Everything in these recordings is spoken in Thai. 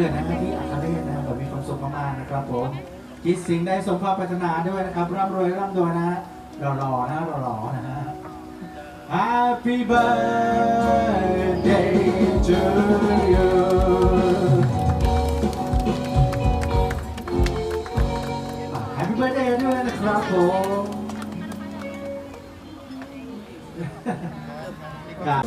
กิดนะครับพี่อัครเดชนะครับผมมีความสุขมากๆนะครับผมคิดสิ่งใดสมความปรารถนาด้วยนะครับร่ำรวยร่ำรวยนะฮะหล่อๆนะหล่อๆนะฮะ Happy birthday to you Happy birthday ด้วยนะครับผมครั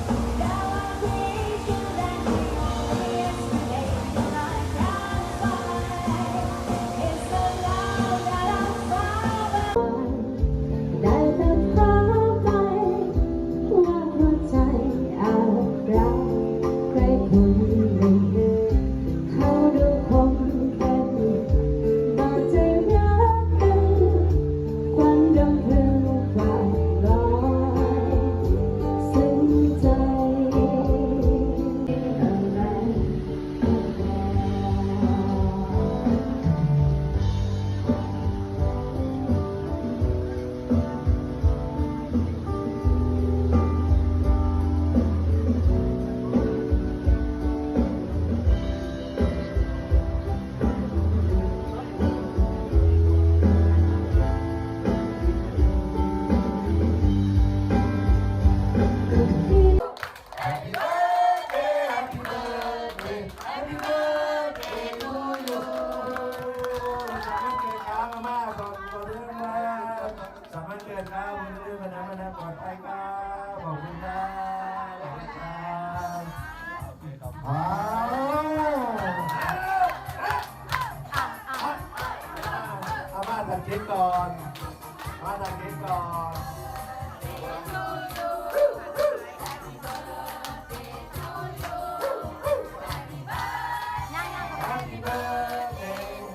เอามาตัดเค้กก่อนมาตัดเค้กก่อน